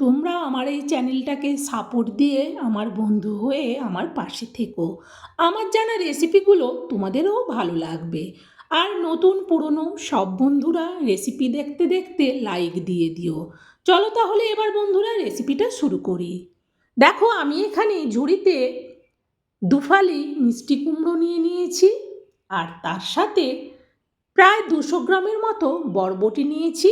তোমরা আমার এই চ্যানেলটাকে সাপোর্ট দিয়ে আমার বন্ধু হয়ে আমার পাশে থেকো। আমার জানা রেসিপিগুলো তোমাদেরও ভালো লাগবে। আর নতুন পুরনো সব বন্ধুরা রেসিপি দেখতে দেখতে লাইক দিয়ে দিও। চলো তাহলে এবার বন্ধুরা রেসিপিটা শুরু করি। দেখো, আমি এখানে ঝুড়িতে দুফালি মিষ্টি কুমড়ো নিয়ে নিয়েছি। আর তার সাথে প্রায় দুশো গ্রামের মতো বরবটি নিয়েছি।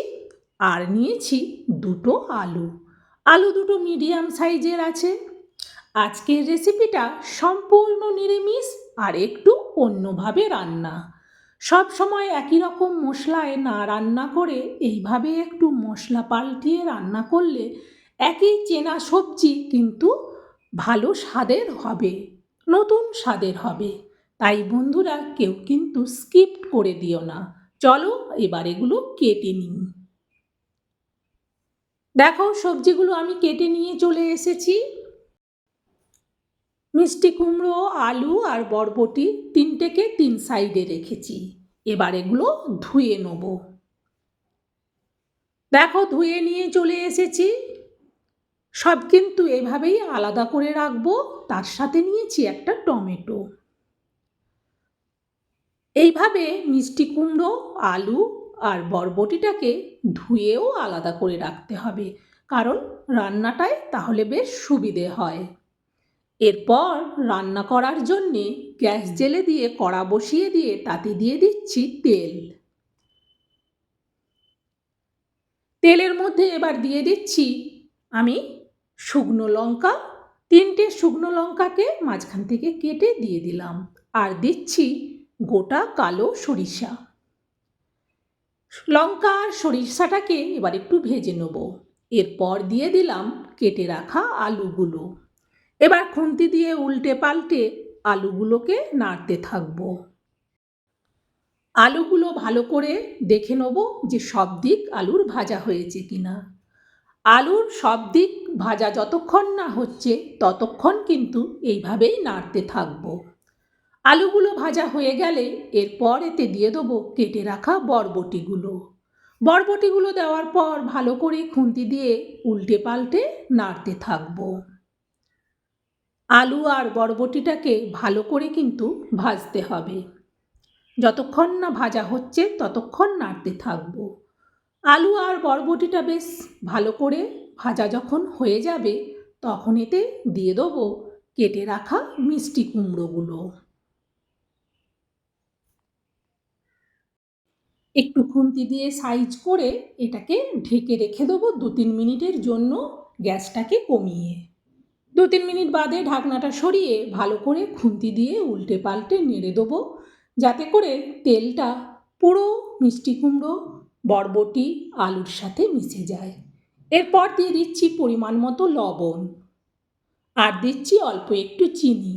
আর নিয়েছি দুটো আলু। আলু দুটো মিডিয়াম সাইজের আছে। আজকের রেসিপিটা সম্পূর্ণ নিরামিষ আর একটু অন্যভাবে রান্না। সব সময় একই রকম মশলায় না রান্না করে এইভাবে একটু মশলা পাল্টিয়ে রান্না করলে একই চেনা সবজি কিন্তু ভালো স্বাদের হবে, নতুন স্বাদের হবে। তাই বন্ধুরা কেউ কিন্তু স্কিপ করে দিও না। চলো এবার এগুলো কেটে নিই। দেখো, সবজিগুলো আমি কেটে নিয়ে চলে এসেছি। মিষ্টি কুমড়ো, আলু আর বরবটি তিনটেকে তিন সাইডে রেখেছি। এবার এগুলো ধুয়ে নেব। দেখো, ধুয়ে নিয়ে চলে এসেছি। সব কিন্তু এভাবেই আলাদা করে রাখব। তার সাথে নিয়েছি একটা টমেটো। এইভাবে মিষ্টি কুমড়ো, আলু আর বরবটিটাকে ধুয়েও আলাদা করে রাখতে হবে, কারণ রান্নাটায় তাহলে বেশ সুবিধে হয়। এরপর রান্না করার জন্যে গ্যাস জেলে দিয়ে কড়া বসিয়ে দিয়ে তাতে দিয়ে দিচ্ছি তেল। তেলের মধ্যে এবার দিয়ে দিচ্ছি আমি শুকনো লঙ্কা, তিনটে শুকনো লঙ্কাকে মাঝখান থেকে কেটে দিয়ে দিলাম। আর দিচ্ছি গোটা কালো সরিষা। লঙ্কা আর সরিষাটাকে এবার একটু ভেজে নেব। এরপর দিয়ে দিলাম কেটে রাখা আলুগুলো। এবার খুন্তি দিয়ে উল্টে পাল্টে আলুগুলোকে নাড়তে থাকব। আলুগুলো ভালো করে দেখে নেব যে সব দিক আলুর ভাজা হয়েছে কিনা। আলুর সব দিক ভাজা যতক্ষণ না হচ্ছে, ততক্ষণ কিন্তু এইভাবেই নাড়তে থাকব। আলুগুলো ভাজা হয়ে গেলে এরপর এতে দিয়ে দেবো কেটে রাখা বরবটিগুলো। বরবটিগুলো দেওয়ার পর ভালো করে খুন্তি দিয়ে উল্টে পাল্টে নাড়তে থাকব। আলু আর বরবটিটাকে ভালো করে কিন্তু ভাজতে হবে। যতক্ষণ না ভাজা হচ্ছে ততক্ষণ নাড়তে থাকব। আলু আর বরবটিটা বেশ ভালো করে ভাজা যখন হয়ে যাবে তখন এতে দিয়ে দেবো কেটে রাখা মিষ্টি কুমড়োগুলো। একটু খুন্তি দিয়ে সাইজ করে এটাকে ঢেকে রেখে দেবো দু তিন মিনিটের জন্য গ্যাসটাকে কমিয়ে। দু তিন মিনিট বাদে ঢাকনাটা সরিয়ে ভালো করে খুন্তি দিয়ে উল্টে পাল্টে নেড়ে দেবো, যাতে করে তেলটা পুরো মিষ্টি কুমড়ো, বরবটি, আলুর সাথে মিশে যায়। এরপর দিয়ে দিচ্ছি পরিমাণ মতো লবণ। আর দিচ্ছি অল্প একটু চিনি।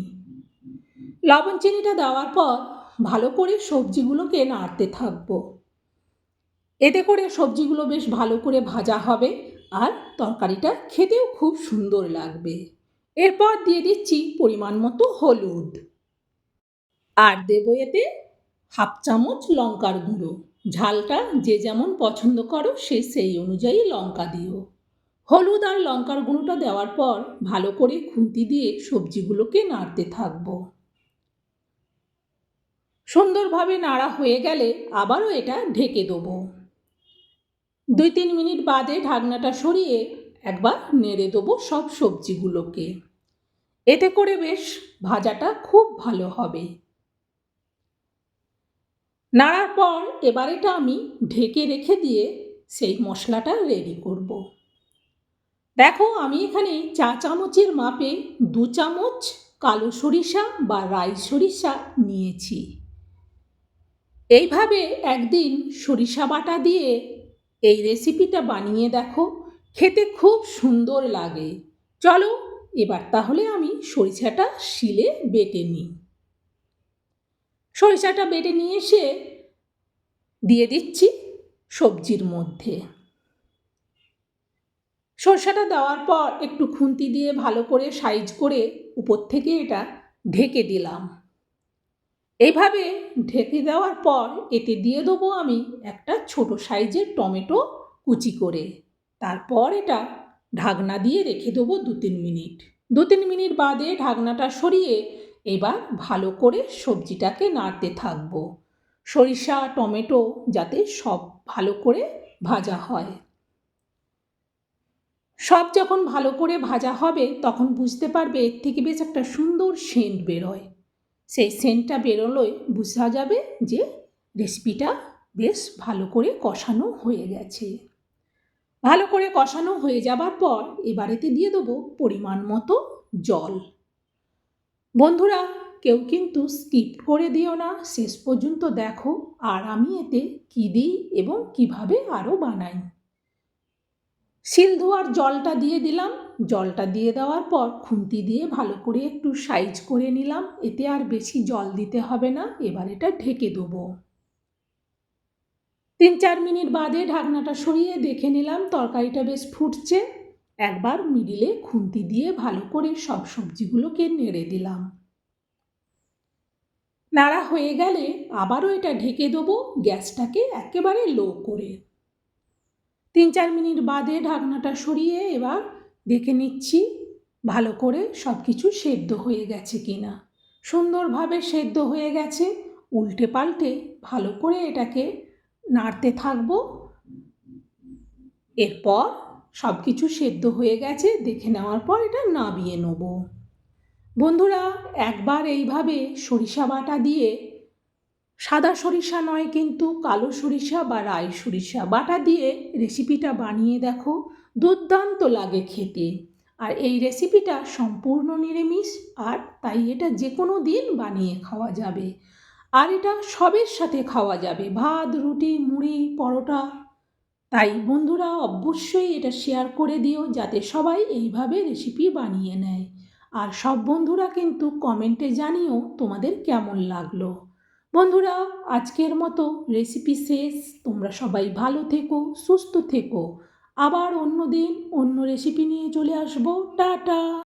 লবণ চিনিটা দেওয়ার পর ভালো করে সবজিগুলোকে নাড়তে থাকব। এতে করে সবজিগুলো বেশ ভালো করে ভাজা হবে আর তরকারিটা খেতেও খুব সুন্দর লাগবে। এরপর দিয়ে দিচ্ছি পরিমাণ মতো হলুদ। আর দেবো এতে হাফ চামচ লঙ্কার গুঁড়ো। ঝালটা যে যেমন পছন্দ করো সে সেই অনুযায়ী লঙ্কা দিও। হলুদ আর লঙ্কার গুঁড়োটা দেওয়ার পর ভালো করে খুন্তি দিয়ে সবজিগুলোকে নাড়তে থাকব। সুন্দরভাবে নাড়া হয়ে গেলে আবারও এটা ঢেকে দেবো। দুই তিন মিনিট বাদে ঢাকনাটা সরিয়ে একবার নেড়ে দেবো সব সবজিগুলোকে। এতে করে বেশ ভাজাটা খুব ভালো হবে। নাড়ার পর এবার এটা আমি ঢেকে রেখে দিয়ে সেই মশলাটা রেডি করব। দেখো আমি এখানে চা চামচের মাপে দু চামচ কালো সরিষা বা রাই সরিষা নিয়েছি। এইভাবে একদিন সরিষা বাটা দিয়ে এই রেসিপিটা বানিয়ে দেখো, খেতে খুব সুন্দর লাগে। চলো, এবার তাহলে আমি সরিষাটা শিলে বেটে নিই। সরিষাটা বেটে নিয়ে এসে দিয়ে দিচ্ছি সবজির মধ্যে। সরষাটা দেওয়ার পর একটু খুন্তি দিয়ে ভালো করে সাইজ করে উপর থেকে এটা ঢেকে দিলাম। এইভাবে ঢেকে দেওয়ার পর এতে দিয়ে দেবো আমি একটা ছোট সাইজের টমেটো কুচি করে। তারপর এটা ঢাকনা দিয়ে রেখে দেবো দু তিন মিনিট। দু তিন মিনিট বাদে ঢাকনাটা সরিয়ে এবার ভালো করে সবজিটাকে নাড়তে থাকব। সরিষা, টমেটো যাতে সব ভালো করে ভাজা হয়। সব যখন ভালো করে ভাজা হবে তখন বুঝতে পারবে এর থেকে বেশ একটা সুন্দর সেন্ট বেরোয়। সেই সেন্টটা বেরোলোয় বোঝা যাবে যে রেসিপিটা বেশ ভালো করে কষানো হয়ে গেছে। ভালো করে কষানো হয়ে যাবার পর এবারেতে দিয়ে দেবো পরিমাণ মতো জল। বন্ধুরা, কেউ কিন্তু স্কিপ করে দিও না। শেষ পর্যন্ত দেখো আর আমি এতে কী দিই এবং কীভাবে আরও বানাই। শিল ধোয়ার জলটা দিয়ে দিলাম। জলটা দিয়ে দেওয়ার পর খুন্তি দিয়ে ভালো করে একটু সাইজ করে নিলাম। এতে আর বেশি জল দিতে হবে না। এবার এটা ঢেকে দেবো। তিন চার মিনিট বাদে ঢাকনাটা সরিয়ে দেখে নিলাম তরকারিটা বেশ ফুটছে। একবার মিডিলে খুন্তি দিয়ে ভালো করে সব সবজিগুলোকে নেড়ে দিলাম। নাড়া হয়ে গেলে আবারও এটা ঢেকে দেবো গ্যাসটাকে একেবারে লো করে। তিন চার মিনিট বাদে ঢাকনাটা সরিয়ে এবার দেখে নিচ্ছি, ভালো করে সব কিছু সেদ্ধ হয়ে গেছে কি না সুন্দরভাবে সেদ্ধ হয়ে গেছে, উল্টে পাল্টে ভালো করে এটাকে নাড়তে থাকব। এরপর সব কিছু সেদ্ধ হয়ে গেছে, দেখে নেওয়ার পর এটা নাবিয়ে নেব। বন্ধুরা, একবার এইভাবে সরিষা বাটা দিয়ে, সাদা সরিষা নয় কিন্তু কালো সরিষা বা রাই সরিষা বাটা দিয়ে রেসিপিটা বানিয়ে দেখো। দুর্দান্ত লাগে খেতে। আর এই রেসিপিটা সম্পূর্ণ নিরামিষ, আর তাই এটা যে কোনো দিন বানিয়ে খাওয়া যাবে। আর এটা সবের সাথে খাওয়া যাবে, ভাত, রুটি, মুড়ি, পরোটা। তাই বন্ধুরা, অবশ্যই এটা শেয়ার করে দিও, যাতে সবাই এইভাবে রেসিপি বানিয়ে নেয়। আর সব বন্ধুরা কিন্তু কমেন্টে জানিও তোমাদের কেমন লাগল। বন্ধুরা, আজকের মতো রেসিপি শেষ। তোমরা সবাই ভালো থেকো, সুস্থ থেকো। আবার অন্য দিন অন্য রেসিপি নিয়ে চলে আসব। টাটা!